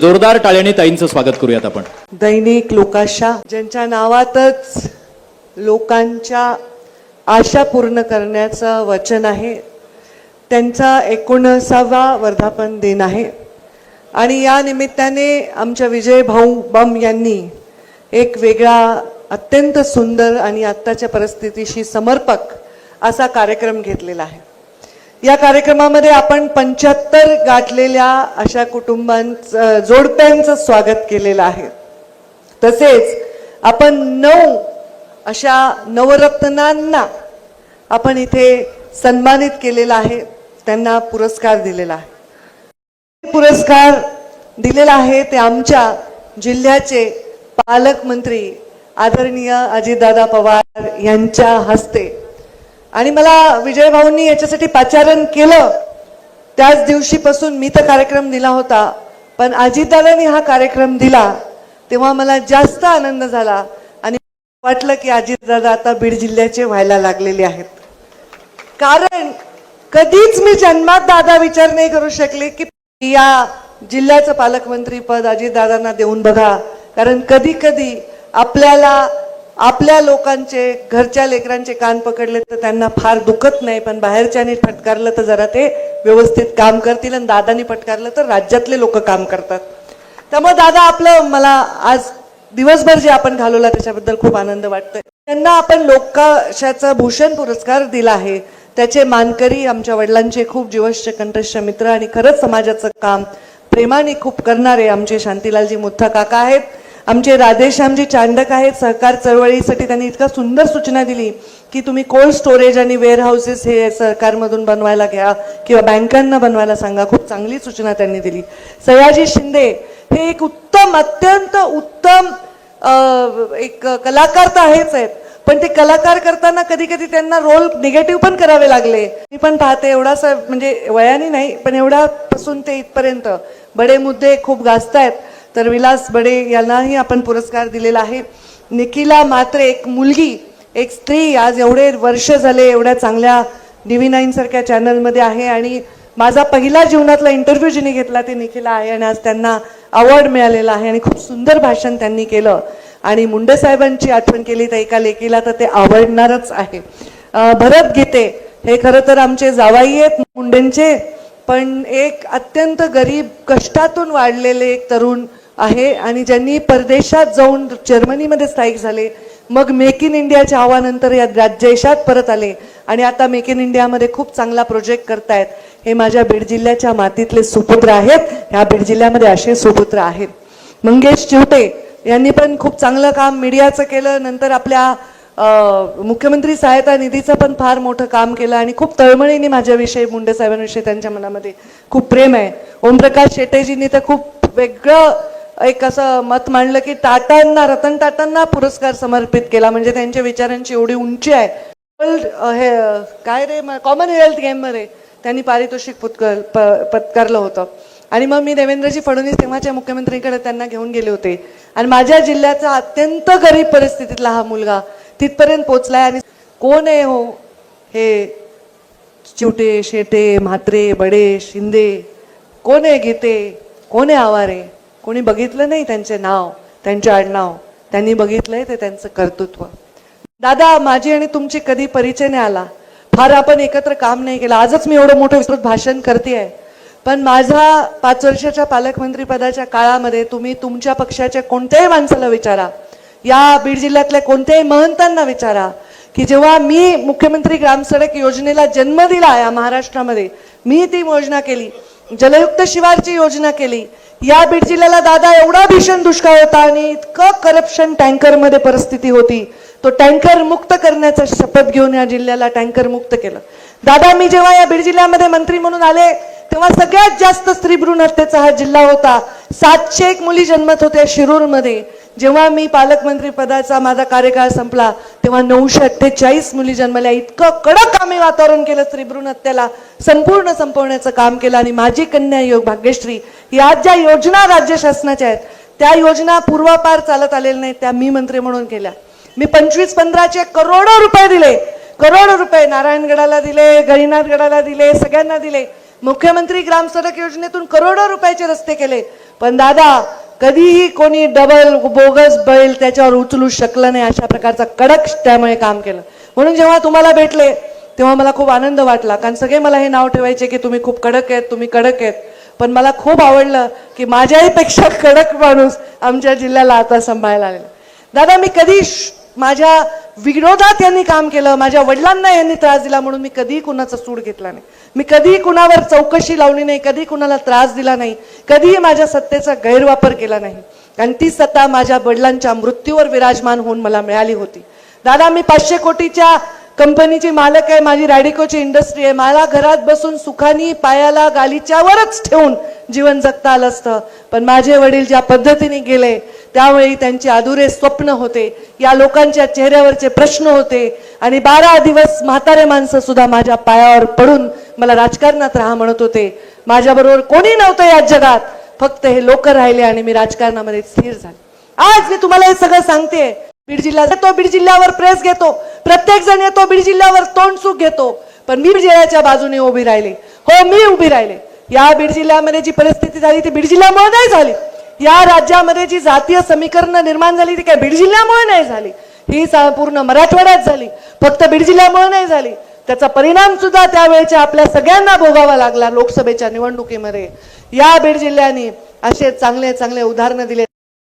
जोरदार टाळ्याने ताईंचं स्वागत करूयात आपण. दैनिक लोकाशा ज्यांच्या नावातच लोकांच्या आशा पूर्ण करण्याचं वचन आहे त्यांचा एकोणसावा वर्धापन दिन आहे. आणि या निमित्ताने आमच्या विजय भाऊ बम यांनी एक वेगळा अत्यंत सुंदर आणि आत्ताच्या परिस्थितीशी समर्पक असा कार्यक्रम घेतलेला आहे. या कार्यक्रमामध्ये आपण पंच्याहत्तर गाठलेल्या अशा कुटुंबांचं जोडप्यांचं स्वागत केलेलं आहे. तसेच आपण नऊ अशा नवरत्नांना आपण इथे सन्मानित केलेला आहे. त्यांना पुरस्कार दिलेला आहे. पुरस्कार दिलेला आहे ते आमच्या जिल्ह्याचे पालकमंत्री आदरणीय अजितदादा पवार यांच्या हस्ते. आणि मला विजय भाऊंनी याच्यासाठी पाचारण केलं. त्याच दिवशीपासून मी तर कार्यक्रम दिला होता पण अजितदादांनी हा कार्यक्रम दिला तेव्हा मला जास्त आनंद झाला आणि वाटलं की अजितदादा आता बीड जिल्ह्याचे व्हायला लागलेले आहेत. कारण कधीच मी जन्मात दादा विचार नाही करू शकले की या जिल्ह्याचं पालकमंत्री पद अजितदादांना देऊन बघा. कारण कधी कधी आपल्याला आपल्या लोकांचे घरच्या लेकरांचे कान पकडले तर त्यांना फार दुखत नाही पण बाहेरच्यानी फटकारलं तर जरा ते व्यवस्थित काम करतील आणि दादानी फटकारलं तर राज्यातले लोक काम करतात. त्यामुळे दादा आपलं मला आज दिवसभर जे आपण घालवला त्याच्याबद्दल खूप आनंद वाटतोय. त्यांना आपण लोकाशाचा भूषण पुरस्कार दिला आहे. त्याचे मानकरी आमच्या वडिलांचे खूप जीवश्य कंठस्थ मित्र आणि खरंच समाजाचं काम प्रेमाने खूप करणारे आमचे शांतीलालजी मुथा काका आहेत. आमचे राधेश्यामजी चांडक आहेत सहकार चळवळीसाठी त्यांनी इतका सुंदर सूचना दिली की तुम्ही कोल्ड स्टोरेज आणि वेअरहाऊसेस हे सरकारमधून बनवायला घ्या किंवा बँकांना बनवायला सांगा. खूप चांगली सूचना त्यांनी दिली. सयाजी शिंदे हे एक उत्तम अत्यंत उत्तम एक कलाकार तर आहेच आहेत. पण ते कलाकार करताना कधी कधी त्यांना रोल निगेटिव्ह पण करावे लागले. मी पण पाहते एवढासा म्हणजे वयाने नाही पण एवढ्यापासून ते इथपर्यंत. बडे मुद्दे खूप गाजतायत. तर विलास बडे यांनाही आपण पुरस्कार दिलेला आहे. निखिला मात्र एक मुलगी एक स्त्री आज एवढे वर्ष झाले एवढ्या चांगल्या डी व्ही नाईन सारख्या चॅनलमध्ये आहे आणि माझा पहिला जीवनातला इंटरव्ह्यू जिने घेतला ते निखिला आहे आणि आज त्यांना अवॉर्ड मिळालेला आहे आणि खूप सुंदर भाषण त्यांनी केलं. आणि मुंडे साहेबांची आठवण केली तर एका लेकीला तर ते आवडणारच आहे. भरत गीते हे खरं तर आमचे जावाई आहेत मुंडेंचे पण एक अत्यंत गरीब कष्टातून वाढलेले एक तरुण आहे आणि ज्यांनी परदेशात जाऊन जर्मनीमध्ये स्थायिक झाले मग मेक इन इंडियाच्या आव्हानंतर या देशात परत आले आणि आता मेक इन इंडियामध्ये खूप चांगला प्रोजेक्ट करतायत. हे माझ्या बीड जिल्ह्याच्या मातीतले सुपुत्र आहेत. ह्या बीड जिल्ह्यामध्ये असे सुपुत्र आहेत. मंगेश चिवटे यांनी पण खूप चांगलं काम मीडियाचं केलं. नंतर आपल्या मुख्यमंत्री सहायता निधीचं पण फार मोठं काम केलं आणि खूप तळमळीने माझ्याविषयी मुंडे साहेबांविषयी त्यांच्या मनामध्ये खूप प्रेम आहे. ओमप्रकाश शेटेजींनी तर खूप वेगळं एक असं मत मांडलं की टाटांना रतन टाटांना पुरस्कार समर्पित केला. म्हणजे त्यांच्या विचारांची एवढी उंची आहे. वर्ल्ड हे काय रे कॉमनवेल्थ गेममध्ये त्यांनी पारितोषिक पुत्कर प- पत्कारलं होतं. आणि मग मी देवेंद्रजी फडणवीस तेव्हाच्या मुख्यमंत्रीकडे त्यांना घेऊन गेले होते. आणि माझ्या जिल्ह्याचा अत्यंत गरीब परिस्थितीतला हा मुलगा तिथपर्यंत पोचलाय आणि कोण आहे हो? हे चिवटे शेटे म्हात्रे बडे शिंदे कोण आहे गीते? कोण आहे आवारे? कोणी बघितलं नाही त्यांचे नाव त्यांचे आडनाव. त्यांनी बघितलंय ते त्यांचं कर्तृत्व. दादा माझी आणि तुमची कधी परिचय नाही आला. फार आपण एकत्र काम नाही केलं. आजच मी एवढं मोठं विस्तृत भाषण करते पण माझा पाच वर्षाच्या पालकमंत्रीपदाच्या काळामध्ये तुम्ही तुमच्या पक्षाच्या कोणत्याही माणसाला विचारा. या बीड जिल्ह्यातल्या कोणत्याही महंतांना विचारा की जेव्हा मी मुख्यमंत्री ग्रामसडक योजनेला जन्म दिला या महाराष्ट्रामध्ये मी ती योजना केली. जलयुक्त शिवारची योजना केली. या बीड जिल्ह्याला दादा एवढा भीषण दुष्काळ होता आणि इतकं करप्शन टँकरमध्ये परिस्थिती होती. तो टँकर मुक्त करण्याचा शपथ घेऊन या जिल्ह्याला टँकर मुक्त केलं. दादा मी जेव्हा या बीड जिल्ह्यामध्ये मंत्री म्हणून आले तेव्हा सगळ्यात जास्त स्त्री भ्रूण हत्येचा हा जिल्हा होता. सातशे एक मुली जन्मत होत्या शिरूरमध्ये. जेव्हा मी पालकमंत्री पदाचा माझा कार्यकाळ संपला तेव्हा नऊशे अठ्ठेचाळीस मुली जन्मल्या. इतकं कडक आम्ही वातावरण केलं स्त्री भ्रूण हत्याला. संपूर्ण संपवण्याचं काम केलं आणि माझी कन्या योग भाग्यश्री या ज्या योजना राज्य शासनाच्या आहेत त्या योजना पूर्वापार चालत आलेल्या नाहीत त्या मी मंत्री म्हणून केल्या. मी पंचवीस पंधराचे करोडो रुपये दिले. करोडो रुपये नारायणगडाला दिले गरीनाथगडाला दिले सगळ्यांना दिले. मुख्यमंत्री ग्राम सडक योजनेतून करोडो रुपयाचे रस्ते केले. पण दादा कधीही कोणी डबल बोगस बैल त्याच्यावर उचलू शकलं नाही अशा प्रकारचा कडक त्यामुळे काम केलं. म्हणून जेव्हा तुम्हाला भेटले तेव्हा मला खूप आनंद वाटला. कारण सगळे मला हे नाव ठेवायचे की तुम्ही खूप कडक आहेत तुम्ही कडक आहेत. पण मला खूप आवडलं की माझ्याही पेक्षा कडक माणूस आमच्या जिल्ह्याला आता सांभाळायला आलेला दादा मी कधी श- माझ्या विरोधात यांनी काम केलं माझ्या वडिलांना यांनी त्रास दिला म्हणून मी कधीही कुणाचा सूड घेतला नाही. मी कधीही कुणावर चौकशी लावली नाही कधी कुणाला त्रास दिला नाही कधीही माझ्या सत्तेचा गैरवापर केला नाही. आणि ती सत्ता माझ्या वडिलांच्या मृत्यूवर विराजमान होऊन मला मिळाली होती. दादा मी पाचशे कोटीच्या कंपनीची मालक आहे माझी रॅडिकोची इंडस्ट्री आहे. मला घरात बसून सुखानी पायाला गालीच्यावरच ठेवून जीवन जगता आलं असतं. पण माझे वडील ज्या पद्धतीने गेले त्यावेळी त्यांचे अधुरे स्वप्न होते. या लोकांच्या चेहऱ्यावरचे प्रश्न होते. आणि बारा दिवस म्हातारे माणसं सुद्धा माझ्या पायावर पडून मला राजकारणात राहा म्हणत होते. माझ्याबरोबर कोणी नव्हतं या जगात. फक्त हे लोक राहिले आणि मी राजकारणामध्ये स्थिर झाले. आज मी तुम्हाला हे सगळं सांगते. बीड जिल्हा येतो बीड जिल्ह्यावर प्रेस घेतो. प्रत्येक जण येतो बीड जिल्ह्यावर तोंड सुख घेतो. पण मी बीड जिल्ह्याच्या बाजूने उभी राहिले. हो मी उभी राहिले. या बीड जिल्ह्यामध्ये जी परिस्थिती झाली ती बीड जिल्ह्यामुळे नाही झाली. या राज्यामध्ये जी जातीय समीकरणं निर्माण झाली ती काय बीड जिल्ह्यामुळे नाही झाली? ही पूर्ण मराठवाड्यात झाली. फक्त बीड जिल्ह्यामुळे नाही झाली. त्याचा परिणाम सुद्धा त्यावेळेच्या आपल्या सगळ्यांना भोगावा लागला लोकसभेच्या निवडणुकीमध्ये. या बीड जिल्ह्याने असे चांगले चांगले उदाहरणं दिले.